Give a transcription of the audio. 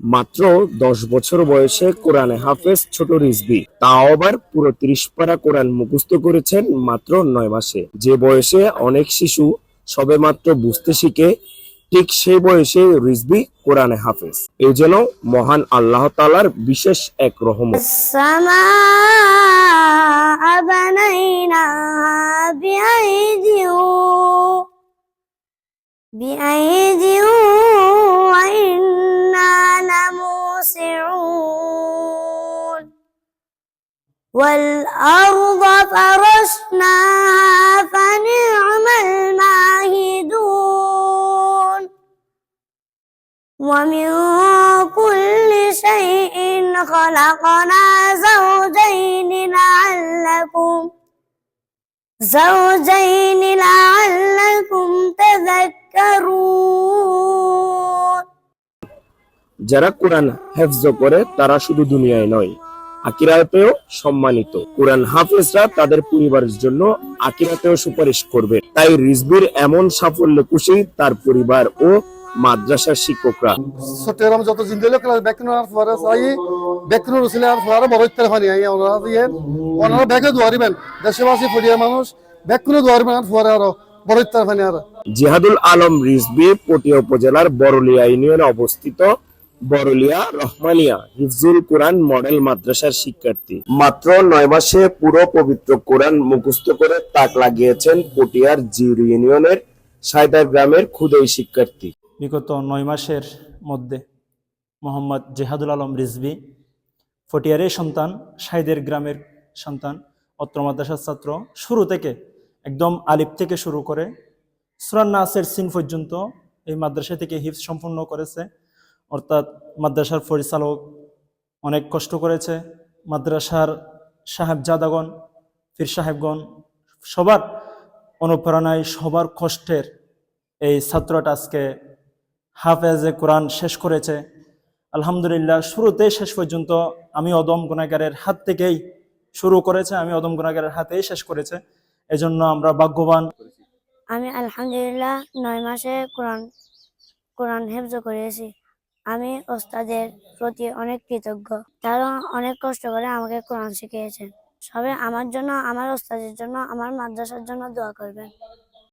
মাত্র দশ বছর বয়সে কোরআনে হাফেজ ছোট রিজবি তাও আবার পুরো ত্রিশ পারা কোরআন মুখস্থ করেছেন মাত্র নয় মাসে যে বয়সে অনেক শিশু সবে মাত্র বুঝতে শিখে ঠিক সেই বয়সে রিজবি কোরআনে হাফেজ এই যেন মহান আল্লাহ তালার বিশেষ এক রহমত السماء والأرض فرشناها فنعم الماهدون ومن كل شيء خلقنا زوجين لعلكم زوجين لعلكم تذكرون যারা কোরআন হেফজ করে তারা শুধু দুনিয়ায় নয় আকিরাতেও সম্মানিত। কোরআন হাফেজরা তাদের পরিবারের জন্য আকিরাতেও সুপারিশ করবে। তাই রিজবির এমন সাফল্য খুশি তার পরিবার ও মাদ্রাসার শিক্ষকরা। যত জিন্দলে ক্লাস ফরে সাই আর ফরে বড় ইত্তার ফানি আই ওনারা দিয়ে ওনারা ব্যাকে দুয়ারিবেন দেশবাসী মানুষ ব্যাকনো দুয়ারিবেন আর ফরে আর বড় ইত্তার ফানি আর। জিহাদুল আলম রিজবি পটিয়া উপজেলার বরলিয়া ইউনিয়নে অবস্থিত বরলিয়া রহমানিয়া, হিফজুল কোরআন মডেল মাদ্রাসার শিক্ষার্থী। মাত্র নয় মাসে পুরো পবিত্র কোরআন মুখস্থ করে তাক লাগিয়েছেন পটিয়ার জিউর ইউনিয়নের সাইদার গ্রামের ক্ষুদই শিক্ষার্থী। বিগত নয় মাসের মধ্যে মোহাম্মদ জেহাদুল আলম রিজভি ফটিয়ারের সন্তান, সাইদের গ্রামের সন্তান, অত্র মাদ্রাসার ছাত্র, শুরু থেকে একদম আলিফ থেকে শুরু করে সুরান নাসের সিন পর্যন্ত এই মাদ্রাসা থেকে হিফজ সম্পূর্ণ করেছে। অর্থাৎ মাদ্রাসার পরিচালক অনেক কষ্ট করেছে। মাদ্রাসার সাহেবজাদাগণ ফির সাহেবগণ সবার অনুপ্রেরণায়, সবার কষ্টের এই ছাত্রটা আজকে হাফেজে কোরআন শেষ করেছে। আলহামদুলিল্লাহ শুরুতে শেষ পর্যন্ত আমি অদম গুণাগারের হাত থেকেই শুরু করেছে, আমি অদম গুণাগারের হাতেই শেষ করেছে। এজন্য আমরা ভাগ্যবান। আমি আলহামদুলিল্লাহ নয় মাসে কোরআন কোরআন হেফজ করেছি। আমি ওস্তাদের প্রতি অনেক কৃতজ্ঞ। তারা অনেক কষ্ট করে আমাকে কোরআন শিখিয়েছেন। সবে আমার জন্য, আমার ওস্তাদের জন্য, আমার মাদ্রাসার জন্য দোয়া করবেন।